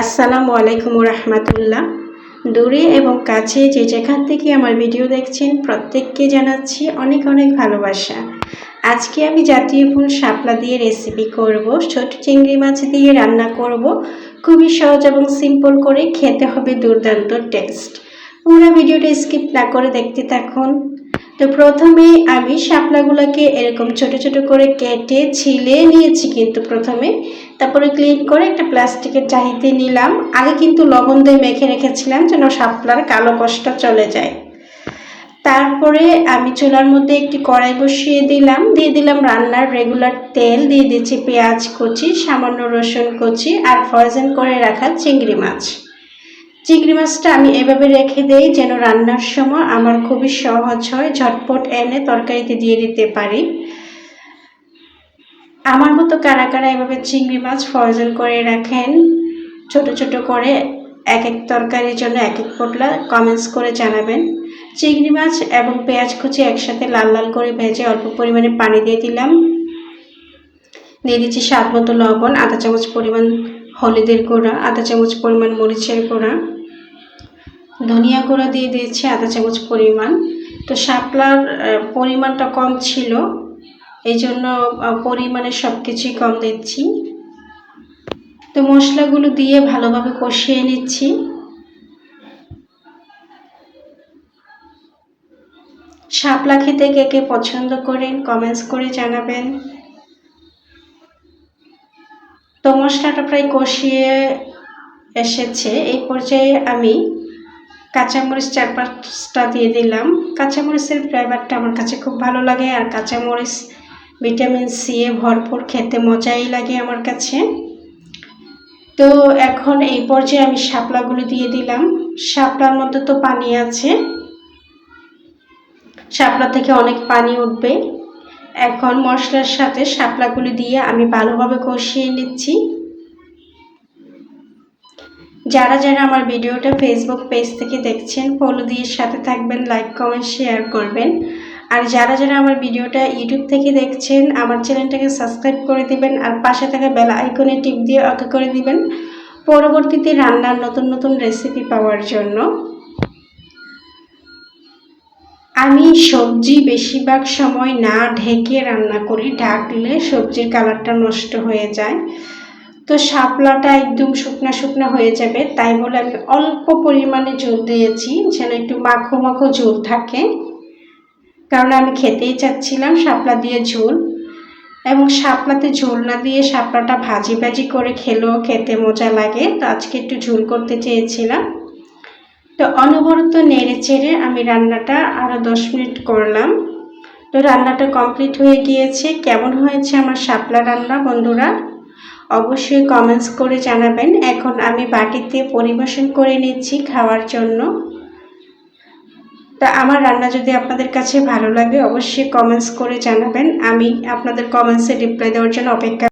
আসসালামু আলাইকুম রহমতুল্লাহ। দূরে এবং কাছে যে যেখান থেকে আমার ভিডিও দেখছেন, প্রত্যেককে জানাচ্ছি অনেক অনেক ভালোবাসা। আজকে আমি জাতীয় ফুল শাপলা দিয়ে রেসিপি করব, ছোট চিংড়ি মাছ দিয়ে রান্না করব। খুবই সহজ এবং সিম্পল করে খেতে হবে দুর্দান্ত টেস্ট পুরো ভিডিওটা স্কিপ না করে দেখতে থাকুন। তো প্রথমে আমি শাপলাগুলোকে এরকম ছোট ছোট করে কেটে ছিলে নিয়েছি কিন্তু প্রথমে। তারপরে ক্লিন করে একটা প্লাস্টিকের চাহিতে নিলাম। আগে কিন্তু লবণ দিয়ে মেখে রেখেছিলাম যেন শাপলার কালো কষ্ট চলে যায়। তারপরে আমি চুলার মধ্যে একটি কড়াই বসিয়ে দিলাম। দিয়ে দিলাম রান্নার রেগুলার তেল। দিয়ে দিচ্ছি পেঁয়াজ কুচি, সামান্য রসুন কুচি আর ফ্রোজেন করে রাখা চিংড়ি মাছ। চিংড়ি মাছটা আমি এভাবে রেখে দেই যেন রান্নার সময় আমার খুবই সহজ হয়, ঝটপট এনে তরকারিতে দিয়ে দিতে পারি। আমার মতো কারা কারা এভাবে চিংড়ি মাছ ফ্রোজেন করে রাখেন, ছোট ছোট করে এক এক তরকারির জন্য এক এক পোটলা কমেন্টস করে জানাবেন। চিংড়ি মাছ এবং পেঁয়াজ কুচি একসাথে লাল লাল করে ভেজে অল্প পরিমাণে পানি দিয়ে দিলাম। দিয়ে দিচ্ছি স্বাদ মতো লবণ, আধা চামচ পরিমাণ হলুদের গুঁড়া, আধা চামচ পরিমাণ মরিচের গুঁড়া। ধনিয়া গুঁড়া দিয়ে দিয়েছি আধা চামচ পরিমাণ। তো শাপলার পরিমাণটা কম ছিল, এই জন্য পরিমাণে সব কিছুই কম দিচ্ছি। তো মশলাগুলো দিয়ে ভালোভাবে কষিয়ে নিচ্ছি। শাপলা খেতে কে কে পছন্দ করেন কমেন্টস করে জানাবেন। তো মশলাটা প্রায় কষিয়ে এসেছে, এই পর্যায়ে আমি কাঁচামরিচ চার পাঁচটা দিয়ে দিলাম। কাঁচামরিচের ফ্লেভারটা আমার কাছে খুব ভালো লাগে আর কাঁচামরিচ ভিটামিন সি এ ভরপুর, খেতে মজাই লাগে আমার কাছে। তো এখন এই পর্যায়ে আমি শাপলাগুলো দিয়ে দিলাম। শাপলার মধ্যে তো পানি আছে। শাপলা থেকে অনেক পানি উঠবে। এখন মশলার সাথে শাপলাগুলো দিয়ে আমি ভালোভাবে কষিয়ে নিচ্ছি। যারা যারা আমার ভিডিওটা ফেসবুক পেজ থেকে দেখছেন ফলো দিয়ে সাথে থাকবেন লাইক কমেন্ট শেয়ার করবেন। আর যারা যারা আমার ভিডিওটা ইউটিউব থেকে দেখছেন, আমার চ্যানেলটাকে সাবস্ক্রাইব করে দিবেন আর পাশে থাকা বেলা আইকনে টিপ দিয়ে অকে করে দিবেন পরবর্তীতে রান্নার নতুন নতুন রেসিপি পাওয়ার জন্য। আমি সবজি বেশিরভাগ সময় না ঢেকে রান্না করি, ঢাকলে সবজির কালারটা নষ্ট হয়ে যায়। তো শাপলাটা একদম শুকনো শুকনো হয়ে যাবে, তাই বলে আমি অল্প পরিমাণে জল দিয়েছি, যেন একটু মাখো মাখো ঝোল থাকে। কারণ আমি খেতেই চাচ্ছিলাম শাপলা দিয়ে ঝোল। এবং শাপলাতে ঝোল না দিয়ে শাপলাটা ভাজি ভাজি করে খেলেও খেতে মজা লাগে, তো আজকে একটু ঝোল করতে চেয়েছিলাম। তো অনবরত নেড়ে চেড়ে আমি রান্নাটা আরও দশ মিনিট করলাম। তো রান্নাটা কমপ্লিট হয়ে গিয়েছে। কেমন হয়েছে আমার শাপলা রান্না, বন্ধুরা? অবশ্যই কমেন্টস করে জানাবেন। এখন আমি বাটিতে পরিবেশন করে নিচ্ছি খাওয়ার জন্য। তা আমার রান্না যদি আপনাদের কাছে ভালো লাগে, অবশ্যই কমেন্টস করে জানাবেন। আমি আপনাদের কমেন্টসে রিপ্লাই দেওয়ার জন্য অপেক্ষা